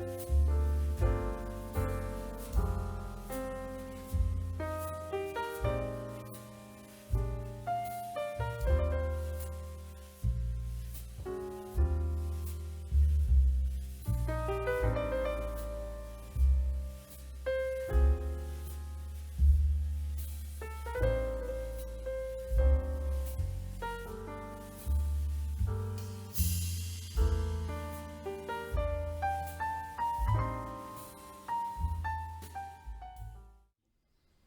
Bye.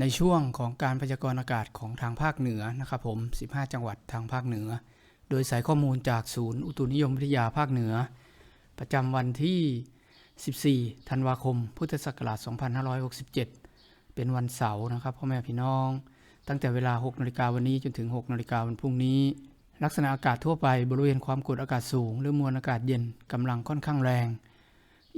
ในช่วงของการพยากรณ์อากาศของทางภาคเหนือนะครับผม 15 จังหวัดทางภาคเหนือ โดยสายข้อมูลจากศูนย์อุตุนิยมวิทยาภาคเหนือ ประจำวันที่ 14 ธันวาคม พุทธศักราช 2567 เป็นวันเสาร์นะครับพ่อแม่พี่น้อง ตั้งแต่เวลา 6นาฬิกาวันนี้จนถึง 6นาฬิกาวันพรุ่งนี้ ลักษณะอากาศทั่วไปบริเวณความกดอากาศสูง หรือมวลอากาศเย็นกำลังค่อนข้างแรง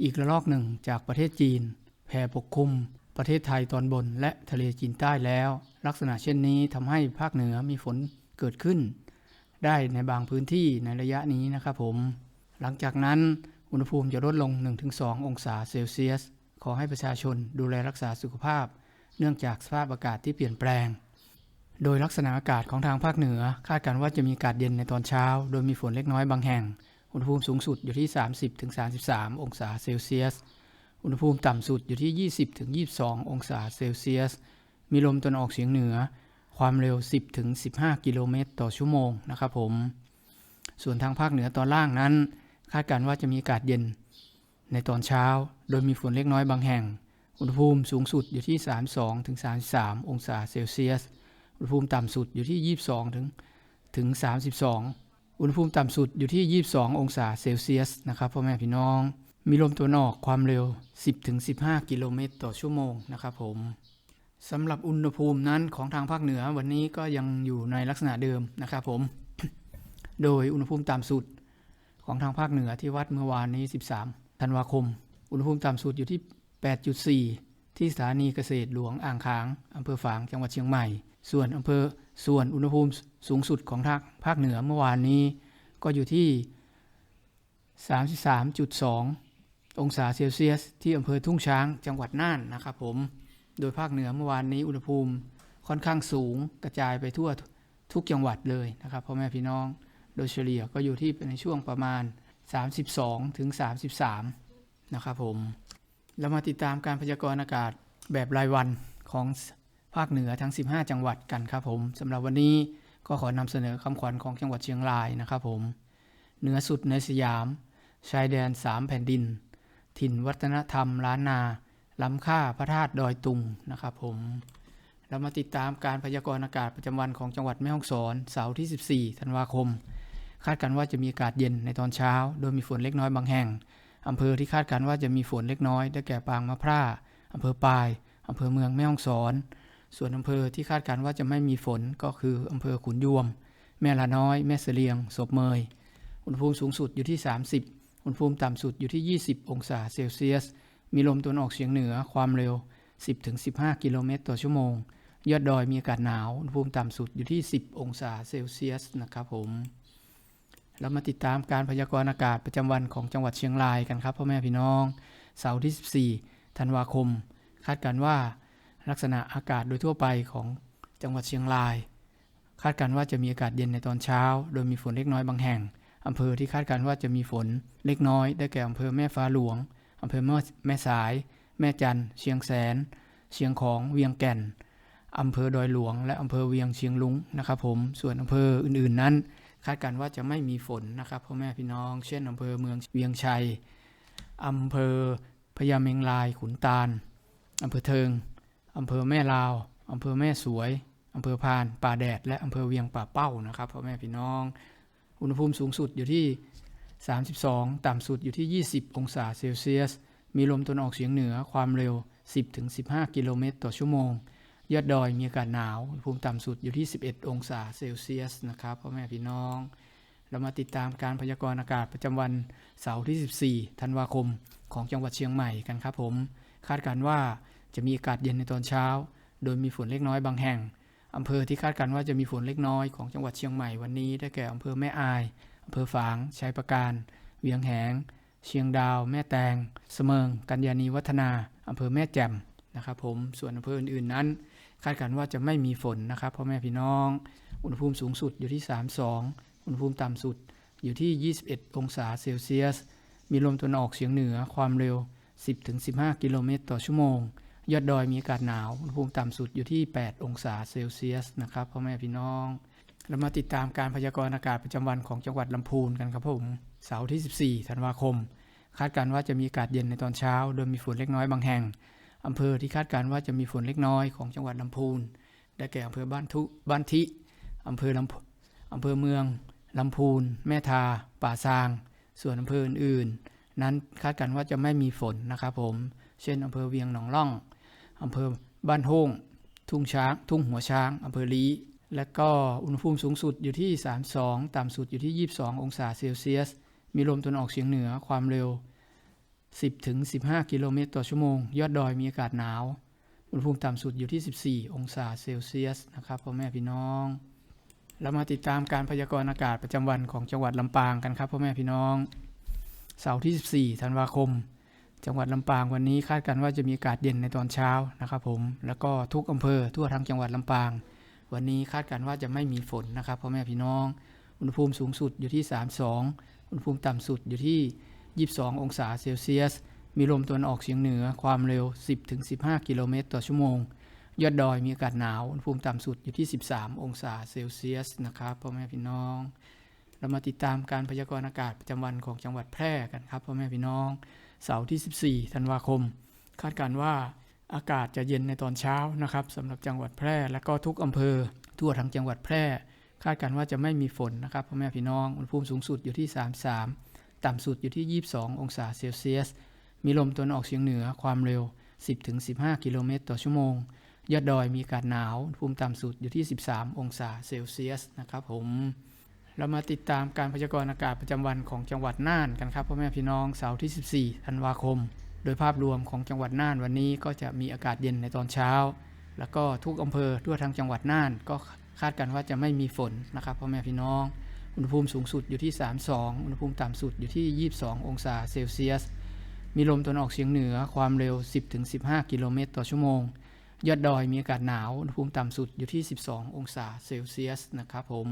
อีกระลอกหนึ่งจากประเทศจีนแผ่ปกคลุม ประเทศไทยตอนบนและทะเลจีนใต้แล้ว ลักษณะเช่นนี้ทำให้ภาคเหนือมีฝนเกิดขึ้น ได้ในบางพื้นที่ในระยะนี้นะครับผม หลังจากนั้นอุณหภูมิจะลดลง 1-2 องศาเซลเซียส ขอให้ประชาชนดูแลรักษาสุขภาพ เนื่องจากสภาพอากาศที่เปลี่ยนแปลง โดยลักษณะอากาศของทางภาคเหนือ คาดการณ์ว่าจะมีอากาศเย็นในตอนเช้า โดยมีฝนเล็กน้อยบางแห่ง อุณหภูมิสูงสุดอยู่ที่ 30-33 องศาเซลเซียส อุณหภูมิต่ำสุดอยู่ที่ 20-22 องศาเซลเซียส มีลมตะวันออกเฉียงเหนือ ความเร็ว 10-15 กิโลเมตรต่อชั่วโมงนะครับผม ส่วนทางภาคเหนือตอนล่างนั้น คาดการณ์ว่าจะมีอากาศเย็น ในตอนเช้า โดยมีฝนเล็กน้อยบางแห่ง อุณหภูมิสูงสุดอยู่ที่ 32-33 องศาเซลเซียส อุณหภูมิต่ำสุดอยู่ที่ 22ถึงถึง 32 อุณหภูมิต่ำสุดอยู่ที่ 22 องศาเซลเซียสนะครับพ่อแม่พี่น้อง มีลมตะวันออกความเร็ว 10-15 กิโลเมตรต่อชั่วโมงนะครับผมสำหรับอุณหภูมินั้นของทางภาคเหนือวันนี้ก็ยังอยู่ในลักษณะเดิมนะครับผม โดยอุณหภูมิต่ำสุดของทางภาคเหนือที่วัดเมื่อวานนี้ 13 ธันวาคม อุณหภูมิต่ำสุดอยู่ที่ 8.4 ที่สถานีเกษตรหลวงอ่างค้างอำเภอฝางจังหวัดเชียงใหม่ ส่วนอำเภอส่วนอุณหภูมิสูงสุดของทางภาคเหนือเมื่อวานนี้ก็อยู่ที่ 33.2 องศาเซลเซียส ที่อำเภอทุ่งช้างจังหวัดน่านนะครับผม โดยภาคเหนือเมื่อวานนี้อุณหภูมิค่อนข้างสูงกระจายไปทั่วทุกจังหวัดเลยนะครับพ่อแม่พี่น้อง โดยเฉลี่ยก็อยู่ที่ในช่วงประมาณ 32ถึง33 นะครับผม เรามาติดตามการพยากรณ์อากาศแบบรายวันของภาคเหนือทั้ง 15 จังหวัดกันครับผมสำหรับวันนี้ก็ขอนำเสนอคำขวัญของจังหวัดเชียงรายนะครับผม เหนือสุดในสยาม ชายแดนสามแผ่นดิน ถิ่นวัฒนธรรมล้านนาล้ำค่าพระธาตุดอยตุงนะครับผมเรามาติดตามการพยากรณ์อากาศประจำวันของจังหวัดแม่ฮ่องสอนเสาร์ที่ 14 ธันวาคม คาดการณ์ว่าจะมีอากาศเย็นในตอนเช้า โดยมีฝนเล็กน้อยบางแห่งอำเภอที่คาดการณ์ว่าจะมีฝนเล็กน้อยได้แก่ปางมะพร้าอำเภอปายอำเภอเมืองแม่ฮ่องสอน ส่วนอำเภอที่คาดการณ์ว่าจะไม่มีฝนก็คืออำเภอขุนยวม แม่ละน้อย แม่เสลียงศพเมย อุณหภูมิสูงสุดอยู่ที่ 30 อุณหภูมิต่ำสุดอยู่ที่ 20 องศาเซลเซียส มีลมตะวันออกเฉียงเหนือความเร็ว 10-15 กิโลเมตรต่อชั่วโมง ยอดดอยมีอากาศหนาว อุณหภูมิต่ำสุดอยู่ที่ 10 องศาเซลเซียสนะครับผม เรามาติดตามการพยากรณ์อากาศประจำวันของจังหวัดเชียงรายกันครับพ่อแม่พี่น้อง เสาร์ที่ 14 ธันวาคม คาดการว่าลักษณะอากาศโดยทั่วไปของจังหวัดเชียงราย คาดการว่าจะมีอากาศเย็นในตอนเช้า โดยมีฝนเล็กน้อยบางแห่ง อำเภอที่คาดการณ์ว่าจะมีฝนเล็กน้อย ได้แก่อำเภอแม่ฟ้าหลวงอำเภอแม่แม่สาย แม่จันเชียงแสน เชียงของเวียงแก่นอำเภอดอยหลวง และอำเภอเวียงเชียงลุงนะครับผมส่วนอำเภออื่นๆนั้น คาดการณ์ว่าจะไม่มีฝนนะครับพ่อแม่พี่น้อง เช่นอำเภอเมืองเวียงชัยอำเภอพญาเมงลายขุนตาลอำเภอเทิงอำเภอแม่ลาวอำเภอแม่สวยอำเภอพาน ป่าแดด และอำเภอเวียงป่าเป้านะครับพ่อแม่พี่น้อง อุณหภูมิสูงสุดอยู่ที่ 32 ต่ำสุดอยู่ที่ 20 องศาเซลเซียส มีลมตะวันออกเฉียงเหนือความเร็ว 10-15 กิโลเมตรต่อชั่วโมง ยอดดอยมีอากาศหนาว อุณหภูมิต่ำสุดอยู่ที่ 11 องศาเซลเซียสนะครับพ่อแม่พี่น้อง เรามาติดตามการพยากรณ์อากาศประจำวันเสาร์ที่ 14 ธันวาคมของจังหวัดเชียงใหม่กันครับผม คาดการณ์ว่าจะมีอากาศเย็นในตอนเช้า โดยมีฝนเล็กน้อยบางแห่ง อำเภอที่คาดการณ์ว่าจะมีฝนเล็กน้อยของจังหวัดเชียงใหม่วันนี้ ได้แก่อำเภอแม่อายอำเภอฝางชัยประการ เวียงแหง เชียงดาว แม่แตง เสมิง กัญญานีวัฒนาอำเภอแม่แจ่มนะครับผมส่วนอำเภออื่นๆนั้น คาดการณ์ว่าจะไม่มีฝนนะครับพ่อแม่พี่น้อง อุณหภูมิสูงสุดอยู่ที่ 32 อุณหภูมิต่ำสุดอยู่ที่ 21 องศาเซลเซียส มีลมตะวันออกเฉียงเหนือความเร็ว 10-15 กิโลเมตรต่อชั่วโมง ยอดดอยมีอากาศหนาวอุณหภูมิต่ำสุดอยู่ที่ 8 องศาเซลเซียสนะครับพ่อแม่พี่น้อง เรามาติดตามการพยากรณ์อากาศประจำวันของจังหวัดลำพูนกันครับผมเสาร์ที่ 14 ธันวาคม คาดการณ์ว่าจะมีอากาศเย็นในตอนเช้า โดยมีฝนเล็กน้อยบางแห่งอำเภอที่คาดการณ์ว่าจะมีฝนเล็กน้อยของจังหวัดลำพูน ได้แก่อำเภอบ้านทุบ้านทิอำเภอลำอำเภอเมืองลำพูน แม่ทา ป่าซาง ส่วนอำเภออื่นๆ นั้นคาดการณ์ว่าจะไม่มีฝนนะครับผม เช่นอำเภอเวียงหนองล่อง อำเภอบ้านโฮงทุ่งช้าง ทุ่งหัวช้างอำเภอลีและก็อุณหภูมิสูงสุดอยู่ที่ 32 ต่ำสุดอยู่ที่ 22 องศาเซลเซียส มีลมตะวันออกเฉียงเหนือความเร็ว 10-15 กิโลเมตรต่อชั่วโมง ยอดดอยมีอากาศหนาว อุณหภูมิต่ำสุดอยู่ที่ 14 องศาเซลเซียสนะครับพ่อแม่พี่น้อง เรามาติดตามการพยากรณ์อากาศประจำวันของจังหวัดลำปางกันครับพ่อแม่พี่น้อง เสาร์ที่ 14 ธันวาคม จังหวัดลำปางวันนี้คาดกันว่าจะมีอากาศเย็นในตอนเช้านะครับผมแล้วก็ทุกอำเภอทั่วทั้งจังหวัดลำปาง วันนี้คาดกันว่าจะไม่มีฝนนะครับพ่อแม่พี่น้อง อุณหภูมิสูงสุดอยู่ที่ 32 อุณหภูมิต่ำสุดอยู่ที่ 22 องศาเซลเซียส มีลมตะวันออกเฉียงเหนือความเร็ว 10-15 กิโลเมตรต่อชั่วโมง ยอดดอยมีอากาศหนาวอุณหภูมิต่ำสุดอยู่ที่ 13 องศาเซลเซียสนะครับพ่อแม่พี่น้องเรามาติดตามการพยากรณ์อากาศประจำวันของจังหวัดแพร่กันครับพ่อแม่พี่น้อง เสาร์ที่ 14 ธันวาคม คาดการว่าอากาศจะเย็นในตอนเช้านะครับสำหรับจังหวัดแพร่ และก็ทุกอำเภอ ทั่วทั้งจังหวัดแพร่ คาดการว่าจะไม่มีฝนนะครับพ่อแม่พี่น้องอุณหภูมิสูงสุดอยู่ที่ 33 ต่ำสุดอยู่ที่ 22 องศาเซลเซียส มีลมตะวันออกเฉียงเหนือความเร็ว 10-15 กิโลเมตรต่อชั่วโมงยอดดอยมีอากาศหนาวอุณหภูมิต่ำสุดอยู่ที่ 13 องศาเซลเซียสนะครับผม เรามาติดตามการพยากรณ์อากาศประจำวันของจังหวัดน่านกันครับพ่อแม่พี่น้องเสาร์ที่ 14 ธันวาคม โดยภาพรวมของจังหวัดน่านวันนี้ก็จะมีอากาศเย็นในตอนเช้า แล้วก็ทุกอำเภอทั่วทั้งจังหวัดน่าน ก็คาดกันว่าจะไม่มีฝนนะครับพ่อแม่พี่น้อง อุณหภูมิสูงสุดอยู่ที่ 32 อุณหภูมิต่ำสุดอยู่ที่ 22 องศาเซลเซียส มีลมตะวันออกเฉียงเหนือความเร็ว 10-15 กิโลเมตรต่อชั่วโมง ยอดดอยมีอากาศหนาว อุณหภูมิต่ำสุดอยู่ที่ 12 องศาเซลเซียสนะครับผม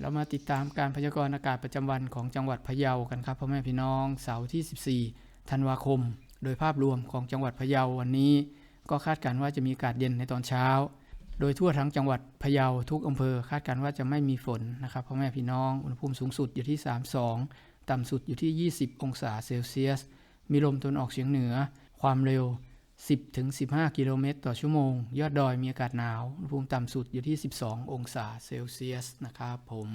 เรามาติดตามการพยากรณ์อากาศประจำวันของจังหวัดพะเยากันครับพ่อแม่พี่น้องเสาร์ที่ 14 ธันวาคม โดยภาพรวมของจังหวัดพะเยาวันนี้ ก็คาดการณ์ว่าจะมีอากาศเย็นในตอนเช้า โดยทั่วทั้งจังหวัดพะเยาทุกอำเภอคาดการณ์ว่าจะไม่มีฝนนะครับพ่อแม่พี่น้องอุณหภูมิสูงสุดอยู่ที่ 32 ต่ำสุดอยู่ที่ 20 องศาเซลเซียส มีลมตะวันออกเฉียงเหนือ ความเร็ว 10-15 กิโลเมตรต่อชั่วโมง ยอดดอยมีอากาศหนาวอุณหภูมิต่ำสุดอยู่ที่ 12 องศาเซลเซียสนะครับผม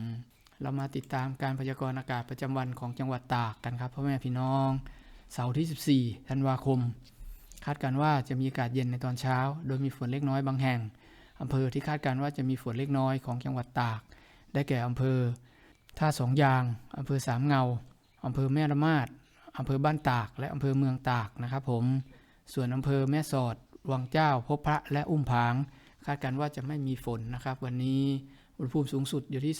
เรามาติดตามการพยากรณ์อากาศประจำวันของจังหวัดตากกันครับพ่อแม่พี่น้อง เสาร์ที่ 14 ธันวาคม คาดการณ์ว่าจะมีอากาศเย็นในตอนเช้า โดยมีฝนเล็กน้อยบางแห่งอำเภอที่คาดการณ์ว่าจะมีฝนเล็กน้อยของจังหวัดตาก ได้แก่อำเภอท่าสองยางอำเภอสามเงาอำเภอแม่ละมาดอำเภอบ้านตาก และอำเภอเมืองตากนะครับผม ส่วนอำเภอแม่สอด วังเจ้า พบพระและอุ้มผาง คาดการณ์ว่าจะไม่มีฝนนะครับ วันนี้อุณหภูมิสูงสุดอยู่ที่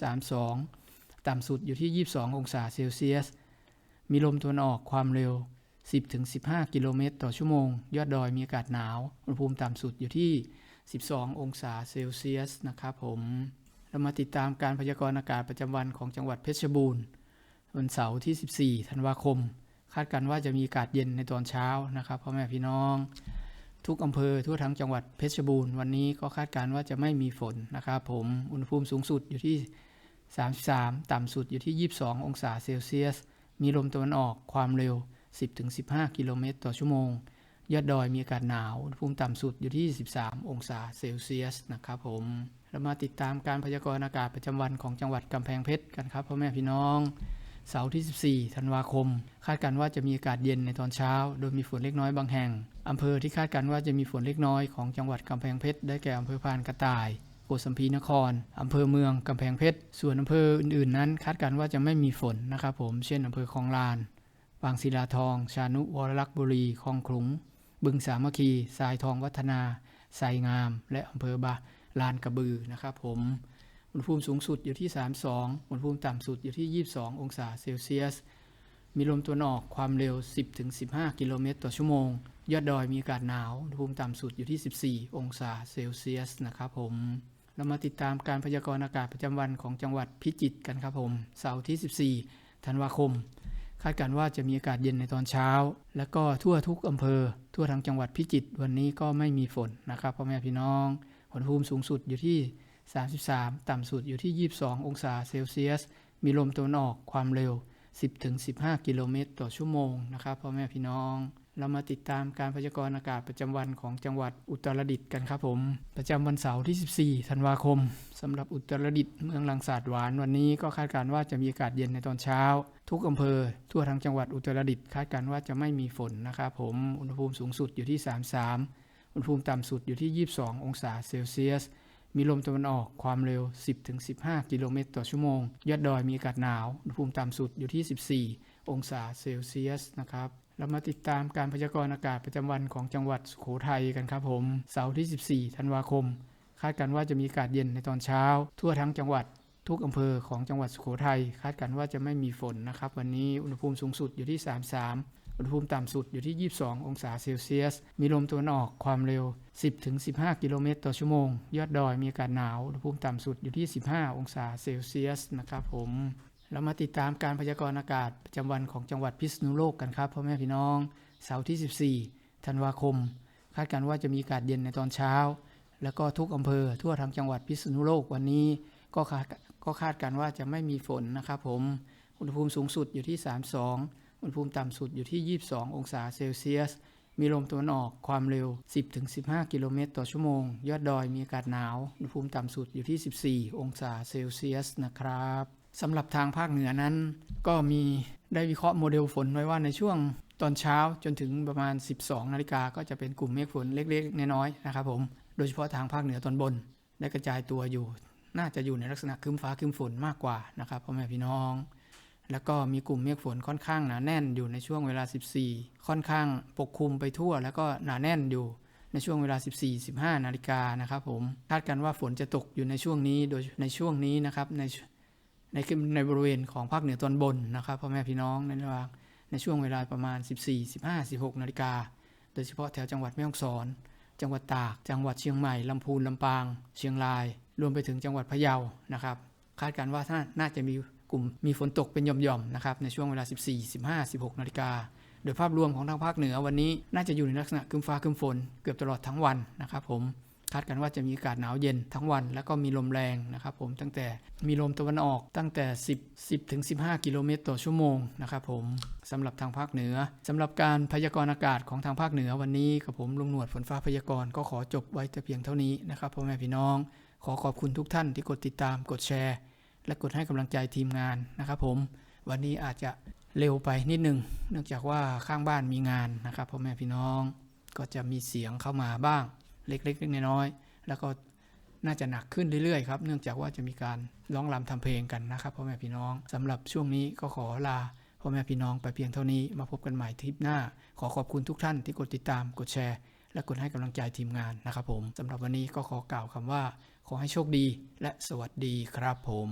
32 ต่ำสุดอยู่ที่ 22 องศาเซลเซียส มีลมตะวันออกความเร็ว 10-15 กิโลเมตรต่อชั่วโมง ยอดดอยมีอากาศหนาว อุณหภูมิต่ำสุดอยู่ที่ 12 องศาเซลเซียสนะครับผม เรามาติดตามการพยากรณ์อากาศประจำวันของจังหวัดเพชรบูรณ์ วันเสาร์ที่ 14 ธันวาคม คาดการว่าจะมีอากาศเย็นในตอนเช้านะครับพ่อแม่พี่น้อง ทุกอำเภอทั่วทั้งจังหวัดเพชรบูรณ์วันนี้ก็คาดการว่าจะไม่มีฝนนะครับผมอุณหภูมิสูงสุดอยู่ที่ 33 ต่ำสุดอยู่ที่ 22 องศาเซลเซียส มีลมตะวันออกความเร็ว 10-15 กิโลเมตรต่อชั่วโมง ยอดดอยมีอากาศหนาวอุณหภูมิต่ำสุดอยู่ที่ 13 องศาเซลเซียสนะครับผมเรามาติดตามการพยากรณ์อากาศประจำวันของจังหวัดกำแพงเพชรกันครับพ่อแม่พี่น้อง เสาร์ที่ 14 ธันวาคม คาดการณ์ว่าจะมีอากาศเย็นในตอนเช้า โดยมีฝนเล็กน้อยบางแห่ง อำเภอที่คาดการณ์ว่าจะมีฝนเล็กน้อยของจังหวัดกำแพงเพชร ได้แก่อำเภอพานกระต่ายโกสัมพีนคร อำเภอเมือง กำแพงเพชร ส่วนอำเภออื่นๆ นั้น คาดการณ์ว่าจะไม่มีฝนนะครับผม เช่นอำเภอคลองลาน บางศิลาทอง ชานุวรลักษ์บุรี คลองขลุง บึงสามัคคี ทรายทองวัฒนาไซงาม และอำเภอบาลานกระบือนะครับผม อุณหภูมิสูงสุดอยู่ที่ 32 อุณหภูมิต่ำสุดอยู่ที่ 22 องศาเซลเซียส มีลมตะวันออกความเร็ว 10-15 กิโลเมตรต่อชั่วโมง ยอดดอยมีอากาศหนาว อุณหภูมิต่ำสุดอยู่ที่ 14 องศาเซลเซียสนะครับผม เรามาติดตามการพยากรณ์อากาศประจำวันของจังหวัดพิจิตรกันครับผม เสาร์ที่ 14 ธันวาคม คาดการณ์ว่าจะมีอากาศเย็นในตอนเช้า และก็ทั่วทุกอำเภอ ทั่วทั้งจังหวัดพิจิตรวันนี้ก็ไม่มีฝนนะครับพ่อแม่พี่น้อง อุณหภูมิสูงสุดอยู่ที่ 33 ต่ำสุดอยู่ที่ 22 องศาเซลเซียส มีลมตะวันออกความเร็ว 10-15 กิโลเมตรต่อชั่วโมงนะครับพ่อแม่พี่น้อง เรามาติดตามการพยากรณ์อากาศประจำวันของจังหวัดอุตรดิตถ์กันครับผม ประจำวันเสาร์ที่ 14 ธันวาคมสำหรับอุตรดิตถ์เมืองลังสาดหวานวันนี้ก็คาดการณ์ว่าจะมีอากาศเย็นในตอนเช้า ทุกอำเภอ ทั่วทั้งจังหวัดอุตรดิตถ์คาดการณ์ว่าจะไม่มีฝนนะครับผมอุณหภูมิสูงสุดอยู่ที่ 33 อุณหภูมิต่ำสุดอยู่ที่ 22 องศาเซลเซียส มีลมตะวันออกความเร็ว 10-15 กิโลเมตรต่อชั่วโมง ยอดดอยมีอากาศหนาว อุณหภูมิต่ำสุดอยู่ที่ 14 องศาเซลเซียสนะครับเรามาติดตามการพยากรณ์อากาศประจำวันของจังหวัดสุโขทัยกันครับผม เสาร์ที่ 14 ธันวาคม คาดการณ์ว่าจะมีอากาศเย็นในตอนเช้า ทั่วทั้งจังหวัดทุกอำเภอของจังหวัดสุโขทัยคาดการณ์ว่าจะไม่มีฝนนะครับ วันนี้อุณหภูมิสูงสุดอยู่ที่ 33 อุณหภูมิต่ำสุดอยู่ที่ 22 องศาเซลเซียส มีลมตะวันออกความเร็ว 10-15 กิโลเมตรต่อชั่วโมง ยอดดอยมีอากาศหนาว อุณหภูมิต่ำสุดอยู่ที่ 15 องศาเซลเซียสนะครับผมเรามาติดตามการพยากรณ์อากาศประจำวันของจังหวัดพิษณุโลกกันครับพ่อแม่พี่น้อง เสาร์ที่ 14 ธันวาคม คาดการณ์ว่าจะมีอากาศเย็นในตอนเช้า แล้วก็ทุกอำเภอทั่วทั้งจังหวัดพิษณุโลกวันนี้ก็คาดก็คาดการณ์ว่าจะไม่มีฝนนะครับผม อุณหภูมิสูงสุดอยู่ที่ 32 อุณหภูมิต่ำสุดอยู่ที่ 22 องศาเซลเซียส มีลมตะวันออกความเร็ว 10-15 กิโลเมตรต่อชั่วโมง ยอดดอยมีอากาศหนาว อุณหภูมิต่ำสุดอยู่ที่ 14 องศาเซลเซียสนะครับสำหรับทางภาคเหนือนั้น ก็มีได้วิเคราะห์โมเดลฝนไว้ว่าในช่วงตอนเช้าจนถึงประมาณ 12 นาฬิกาก็จะเป็นกลุ่มเมฆฝนเล็กๆ น้อยๆนะครับผม โดยเฉพาะทางภาคเหนือตอนบน ได้กระจายตัวอยู่ น่าจะอยู่ในลักษณะครึ้มฟ้าครึ้มฝนมากกว่านะครับพ่อแม่พี่น้อง แล้วก็มีกลุ่มเมฆฝนค่อนข้างหนาแน่นอยู่ในช่วงเวลา 14 ค่อนข้างปกคลุมไปทั่ว แล้วก็หนาแน่นอยู่ในช่วงเวลา 14-15 นาฬิกานะครับผมคาดกันว่าฝนจะตกอยู่ในช่วงนี้โดยในช่วงนี้นะครับในในในบริเวณของภาคเหนือตอนบนนะครับพ่อแม่พี่น้องในระหว่างในช่วงเวลาประมาณ 14-15-16 นาฬิกา โดยเฉพาะแถวจังหวัดแม่ฮ่องสอน จังหวัดตาก จังหวัดเชียงใหม่ ลำพูน ลำปาง เชียงราย รวมไปถึงจังหวัดพะเยานะครับ คาดการณ์ว่าน่าน่าจะมี กลุ่มมีฝนตกเป็นหย่อมๆนะครับในช่วงเวลา 14 15 16 นาฬิกาโดยภาพรวมของทางภาคเหนือวันนี้น่าจะอยู่ในลักษณะครึ้มฟ้าครึ้มฝนเกือบตลอดทั้งวันนะครับผมคาดกันว่าจะมีอากาศหนาวเย็นทั้งวัน แล้วก็มีลมแรงนะครับผมตั้งแต่มีลมตะวันออกตั้งแต่ 10 10ถึง15 กิโลเมตรต่อชั่วโมงนะครับผมสำหรับทางภาคเหนือสำหรับการพยากรณ์อากาศของทางภาคเหนือวันนี้กับผมลุงหนวดฝนฟ้าพยากรณ์ก็ขอจบไว้แต่เพียงเท่านี้นะครับพ่อแม่พี่น้อง ขอขอบคุณทุกท่านที่กดติดตามกดแชร์ และกดให้กำลังใจทีมงานนะครับผมวันนี้อาจจะเร็วไปนิดนึง เนื่องจากว่าข้างบ้านมีงานนะครับพ่อแม่พี่น้องก็จะมีเสียงเข้ามาบ้างเล็กๆน้อยๆแล้วก็น่าจะหนักขึ้นเรื่อยๆครับ เนื่องจากว่าจะมีการร้องรำทำเพลงกันนะครับพ่อแม่พี่น้องสำหรับช่วงนี้ก็ขอลาพ่อแม่พี่น้องไปเพียงเท่านี้มาพบกันใหม่ทริปหน้า ขอขอบคุณทุกท่านที่กดติดตามกดแชร์ และกดให้กำลังใจทีมงานนะครับผมสำหรับวันนี้ก็ขอกล่าวคำว่า ขอให้โชคดีและสวัสดีครับผม